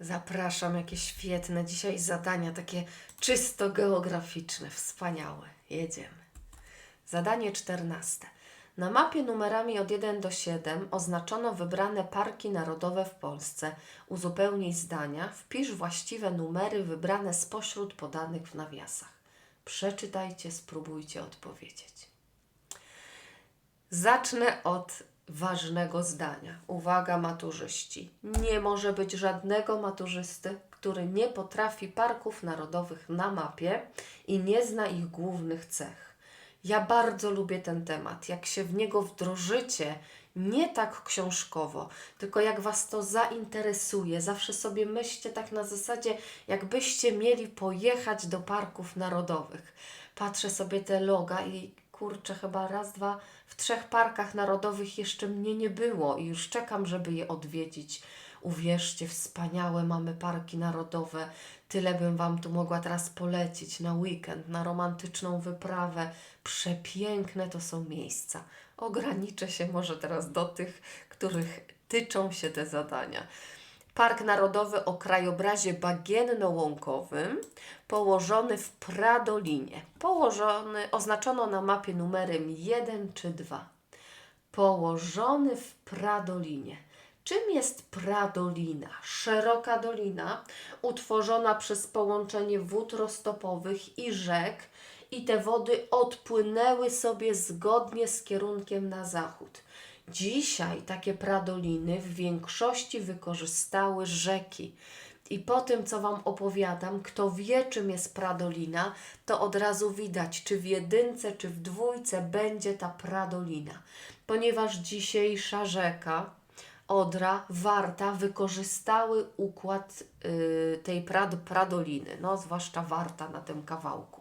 Zapraszam, jakie świetne dzisiaj zadania, takie czysto geograficzne, wspaniałe. Jedziemy. Zadanie czternaste. Na mapie numerami od 1 do 7 oznaczono wybrane parki narodowe w Polsce. Uzupełnij zdania, wpisz właściwe numery wybrane spośród podanych w nawiasach. Przeczytajcie, spróbujcie odpowiedzieć. Zacznę od ważnego zdania. Uwaga, maturzyści. Nie może być żadnego maturzysty, który nie potrafi parków narodowych na mapie i nie zna ich głównych cech. Ja bardzo lubię ten temat. Jak się w niego wdrożycie, nie tak książkowo, tylko jak Was to zainteresuje, zawsze sobie myślcie tak na zasadzie, jakbyście mieli pojechać do parków narodowych. Patrzę sobie te loga i kurczę, chyba raz, dwa, w trzech parkach narodowych jeszcze mnie nie było i już czekam, żeby je odwiedzić. Uwierzcie, wspaniałe mamy parki narodowe. Tyle bym Wam tu mogła teraz polecić na weekend, na romantyczną wyprawę. Przepiękne to są miejsca. Ograniczę się może teraz do tych, których tyczą się te zadania. Park Narodowy o krajobrazie bagienno-łąkowym, położony w Pradolinie. Położony, oznaczono na mapie numerem 1 czy 2. Położony w Pradolinie. Czym jest Pradolina? Szeroka dolina utworzona przez połączenie wód roztopowych i rzek i te wody odpłynęły sobie zgodnie z kierunkiem na zachód. Dzisiaj takie pradoliny w większości wykorzystały rzeki. I po tym, co Wam opowiadam, kto wie, czym jest pradolina, to od razu widać, czy w jedynce, czy w dwójce będzie ta pradolina. Ponieważ dzisiejsza rzeka, Odra, Warta wykorzystały układ y, tej prad, pradoliny, no zwłaszcza Warta na tym kawałku.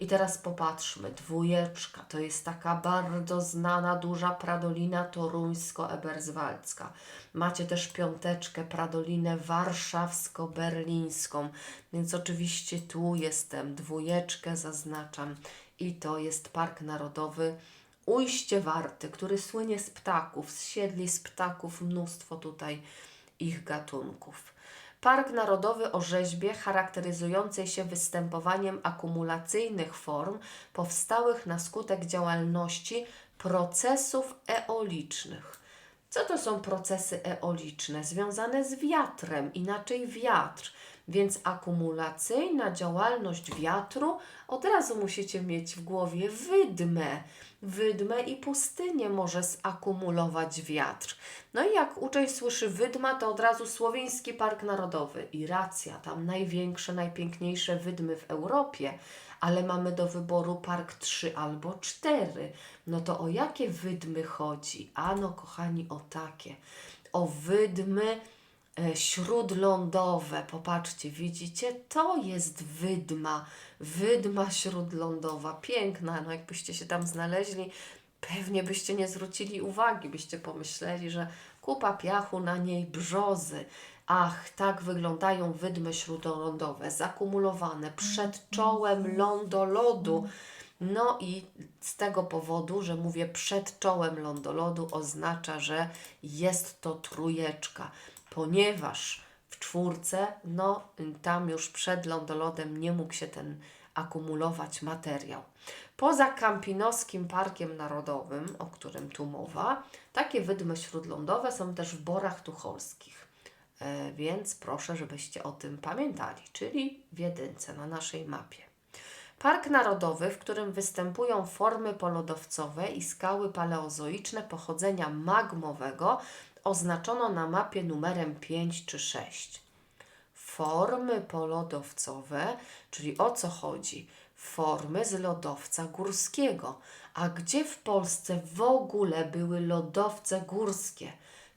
I teraz popatrzmy, dwójeczka to jest taka bardzo znana, duża pradolina toruńsko-eberzwaldzka. Macie też piąteczkę, pradolinę warszawsko-berlińską, więc oczywiście tu jestem, dwójeczkę zaznaczam i to jest Park Narodowy Ujście Warty, który słynie z ptaków, z siedli z ptaków, mnóstwo tutaj ich gatunków. Park Narodowy o rzeźbie charakteryzującej się występowaniem akumulacyjnych form powstałych na skutek działalności procesów eolicznych. Co to są procesy eoliczne? Związane z wiatrem, inaczej wiatr. Więc akumulacyjna działalność wiatru od razu musicie mieć w głowie wydmę. Wydmę i pustynię może zakumulować wiatr. No i jak uczeń słyszy wydma, to od razu Słowiński Park Narodowy. I racja, tam największe, najpiękniejsze wydmy w Europie, ale mamy do wyboru park 3 albo 4. No to o jakie wydmy chodzi? Ano, kochani, o takie. O wydmy śródlądowe. Popatrzcie, widzicie? To jest wydma. Wydma śródlądowa. Piękna. No jakbyście się tam znaleźli, pewnie byście nie zwrócili uwagi, byście pomyśleli, że kupa piachu na niej brzozy. Ach, tak wyglądają wydmy śródlądowe, zakumulowane przed czołem lądolodu. No i z tego powodu, że mówię przed czołem lądolodu, oznacza, że jest to trójeczka, ponieważ w czwórce, no tam już przed lądolodem nie mógł się ten akumulować materiał. Poza Kampinoskim Parkiem Narodowym, o którym tu mowa, takie wydmy śródlądowe są też w Borach Tucholskich. E, więc proszę, żebyście o tym pamiętali, czyli w jedynce na naszej mapie. Park Narodowy, w którym występują formy polodowcowe i skały paleozoiczne pochodzenia magmowego, oznaczono na mapie numerem 5 czy 6. Formy polodowcowe, czyli o co chodzi? Formy z lodowca górskiego. A gdzie w Polsce w ogóle były lodowce górskie?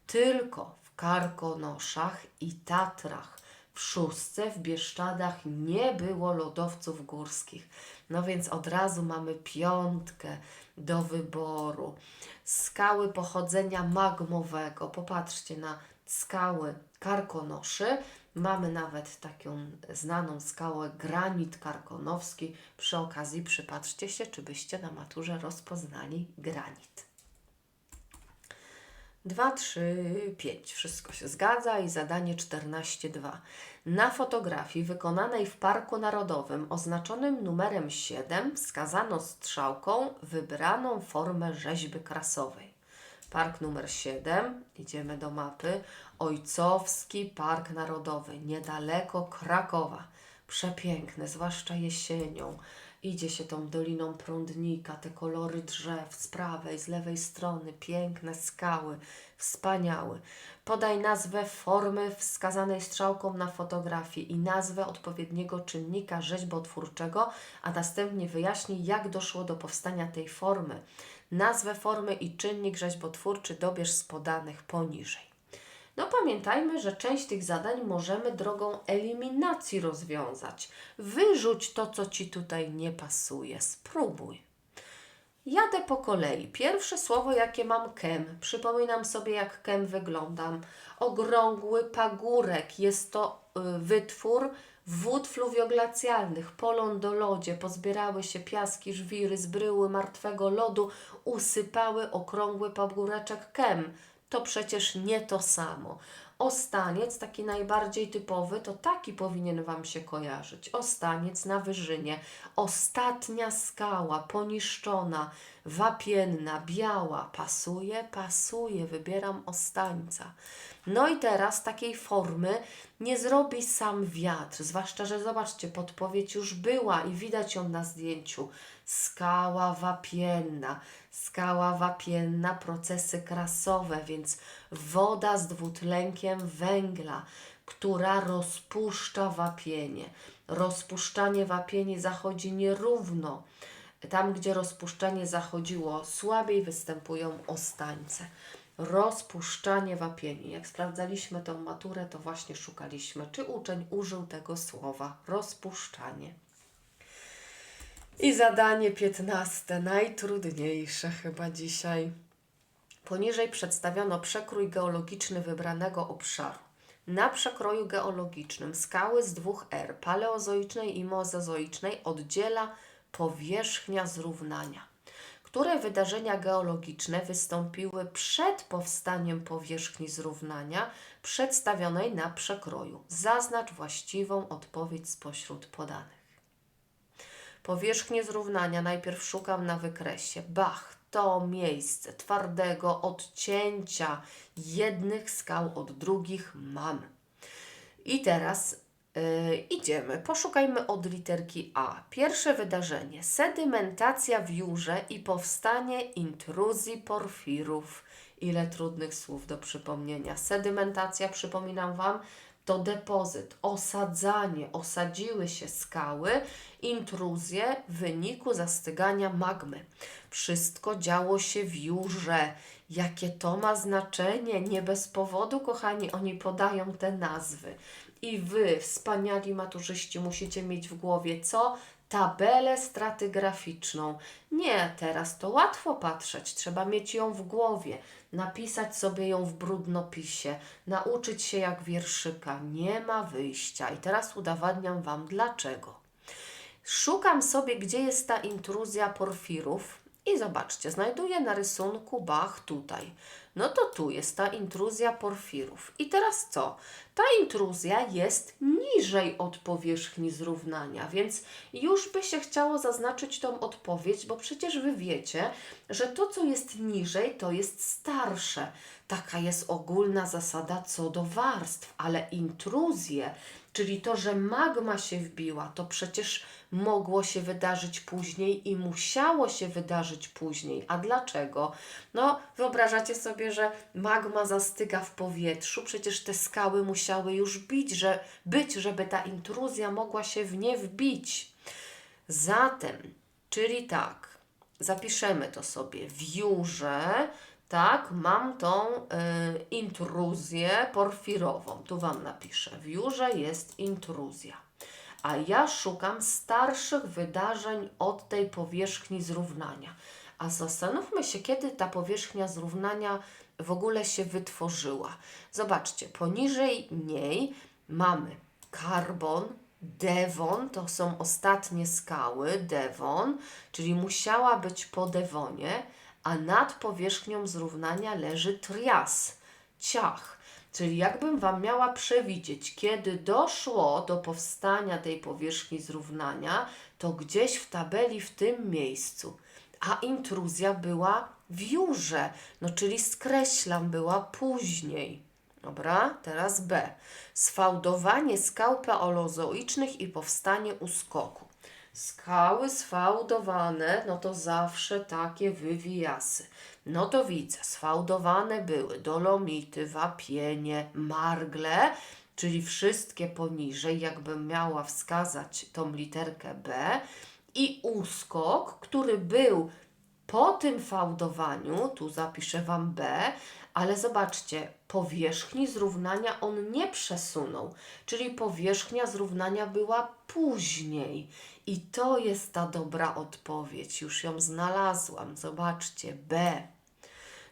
Tylko w Karkonoszach i Tatrach. W Szóstce, w Bieszczadach nie było lodowców górskich. No więc od razu mamy piątkę do wyboru. Skały pochodzenia magmowego. Popatrzcie na skały Karkonoszy. Mamy nawet taką znaną skałę granit karkonowski. Przy okazji przypatrzcie się, czy byście na maturze rozpoznali granit. 2, 3, 5. Wszystko się zgadza i zadanie 14.2. Na fotografii wykonanej w Parku Narodowym oznaczonym numerem 7 wskazano strzałką wybraną formę rzeźby krasowej. Park numer 7, idziemy do mapy. Ojcowski Park Narodowy, niedaleko Krakowa. Przepiękny, zwłaszcza jesienią. Idzie się tą doliną prądnika, te kolory drzew z prawej, z lewej strony, piękne skały, wspaniały. Podaj nazwę formy wskazanej strzałką na fotografii i nazwę odpowiedniego czynnika rzeźbotwórczego, a następnie wyjaśnij, jak doszło do powstania tej formy. Nazwę formy i czynnik rzeźbotwórczy dobierz z podanych poniżej. No pamiętajmy, że część tych zadań możemy drogą eliminacji rozwiązać. Wyrzuć to, co Ci tutaj nie pasuje. Spróbuj. Jadę po kolei. Pierwsze słowo, jakie mam kem. Przypominam sobie, jak kem wyglądam. Okrągły pagórek. Jest to y, wytwór wód fluwioglacjalnych. Po lądolodzie pozbierały się piaski, żwiry, zbryły martwego lodu, usypały okrągły pagóreczek kem. To przecież nie to samo. Ostaniec, taki najbardziej typowy, to taki powinien Wam się kojarzyć. Ostaniec na wyżynie. Ostatnia skała, poniszczona, wapienna, biała. Pasuje? Pasuje. Wybieram ostańca. No i teraz takiej formy nie zrobi sam wiatr. Zwłaszcza, że zobaczcie, podpowiedź już była i widać ją na zdjęciu. Skała wapienna. Skała wapienna, procesy krasowe, więc woda z dwutlenkiem węgla, która rozpuszcza wapienie. Rozpuszczanie wapieni zachodzi nierówno. Tam, gdzie rozpuszczanie zachodziło słabiej, występują ostańce. Rozpuszczanie wapieni. Jak sprawdzaliśmy tą maturę, to właśnie szukaliśmy, czy uczeń użył tego słowa rozpuszczanie. I zadanie piętnaste, najtrudniejsze chyba dzisiaj. Poniżej przedstawiono przekrój geologiczny wybranego obszaru. Na przekroju geologicznym skały z dwóch R, paleozoicznej i mezozoicznej, oddziela powierzchnia zrównania. Które wydarzenia geologiczne wystąpiły przed powstaniem powierzchni zrównania przedstawionej na przekroju? Zaznacz właściwą odpowiedź spośród podanych. Powierzchnię zrównania najpierw szukam na wykresie. Bach, to miejsce twardego odcięcia jednych skał od drugich mam. I teraz yy, idziemy. Poszukajmy od literki A. Pierwsze wydarzenie: sedymentacja w Jurze i powstanie intruzji porfirów. Ile trudnych słów do przypomnienia. Sedymentacja, przypominam Wam, to depozyt, osadzanie, osadziły się skały, intruzje w wyniku zastygania magmy. Wszystko działo się w Jurze. Jakie to ma znaczenie? Nie bez powodu, kochani, oni podają te nazwy. I wy, wspaniali maturzyści, musicie mieć w głowie co? Tabelę stratygraficzną. Nie, teraz to łatwo patrzeć, trzeba mieć ją w głowie, napisać sobie ją w brudnopisie, nauczyć się jak wierszyka. Nie ma wyjścia. I teraz udowadniam Wam dlaczego. Szukam sobie, gdzie jest ta intruzja porfirów i zobaczcie, znajduję na rysunku Bach tutaj. No to tu jest ta intruzja porfirów. I teraz co? Ta intruzja jest niżej od powierzchni zrównania, więc już by się chciało zaznaczyć tą odpowiedź, bo przecież Wy wiecie, że to, co jest niżej, to jest starsze. Taka jest ogólna zasada co do warstw, ale intruzje, czyli to, że magma się wbiła, to przecież mogło się wydarzyć później i musiało się wydarzyć później. A dlaczego? No, wyobrażacie sobie, że magma zastyga w powietrzu, przecież te skały musiały już bić, że, być, żeby ta intruzja mogła się w nie wbić. Zatem, czyli tak, zapiszemy to sobie w Jurze, tak, mam tą y, intruzję porfirową. Tu Wam napiszę. W Jurze jest intruzja. A ja szukam starszych wydarzeń od tej powierzchni zrównania. A zastanówmy się, kiedy ta powierzchnia zrównania w ogóle się wytworzyła. Zobaczcie, poniżej niej mamy karbon, Devon, to są ostatnie skały, Devon, czyli musiała być po Devonie, a nad powierzchnią zrównania leży trias, ciach. Czyli jakbym Wam miała przewidzieć, kiedy doszło do powstania tej powierzchni zrównania, to gdzieś w tabeli w tym miejscu. A intruzja była w jurze, no czyli skreślam, była później. Dobra, teraz B. Sfałdowanie skał paleozoicznych i powstanie uskoku. Skały sfałdowane, no to zawsze takie wywijasy. No to widzę, sfałdowane były dolomity, wapienie, margle, czyli wszystkie poniżej, jakbym miała wskazać tą literkę B i uskok, który był po tym fałdowaniu, tu zapiszę Wam B, ale zobaczcie, powierzchni zrównania on nie przesunął, czyli powierzchnia zrównania była później. I to jest ta dobra odpowiedź. Już ją znalazłam. Zobaczcie, B.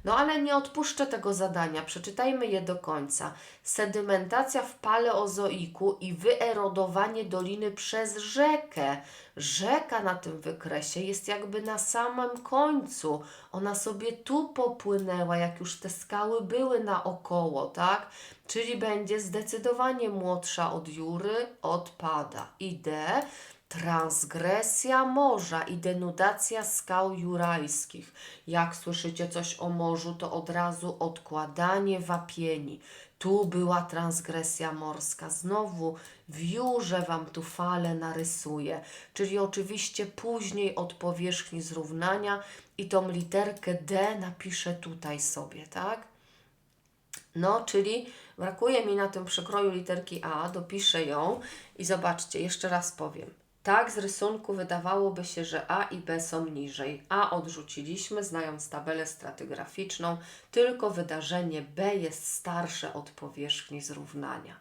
No ale nie odpuszczę tego zadania, przeczytajmy je do końca. Sedymentacja w paleozoiku i wyerodowanie doliny przez rzekę. Rzeka na tym wykresie jest jakby na samym końcu. Ona sobie tu popłynęła, jak już te skały były naokoło, tak? Czyli będzie zdecydowanie młodsza od Jury, odpada. I D. Transgresja morza i denudacja skał jurajskich. Jak słyszycie coś o morzu, to od razu odkładanie wapieni. Tu była transgresja morska. Znowu w jurze Wam tu falę narysuję. Czyli oczywiście później od powierzchni zrównania i tą literkę D napiszę tutaj sobie, tak? No, czyli brakuje mi na tym przekroju literki A, dopiszę ją i zobaczcie, jeszcze raz powiem. Tak z rysunku wydawałoby się, że A i B są niżej. A odrzuciliśmy, znając tabelę stratygraficzną, tylko wydarzenie B jest starsze od powierzchni zrównania.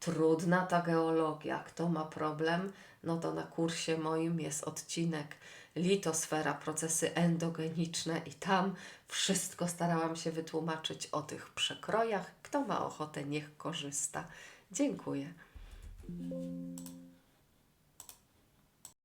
Trudna ta geologia. Kto ma problem, no to na kursie moim jest odcinek litosfera, procesy endogeniczne i tam wszystko starałam się wytłumaczyć o tych przekrojach. Kto ma ochotę, niech korzysta. Dziękuję.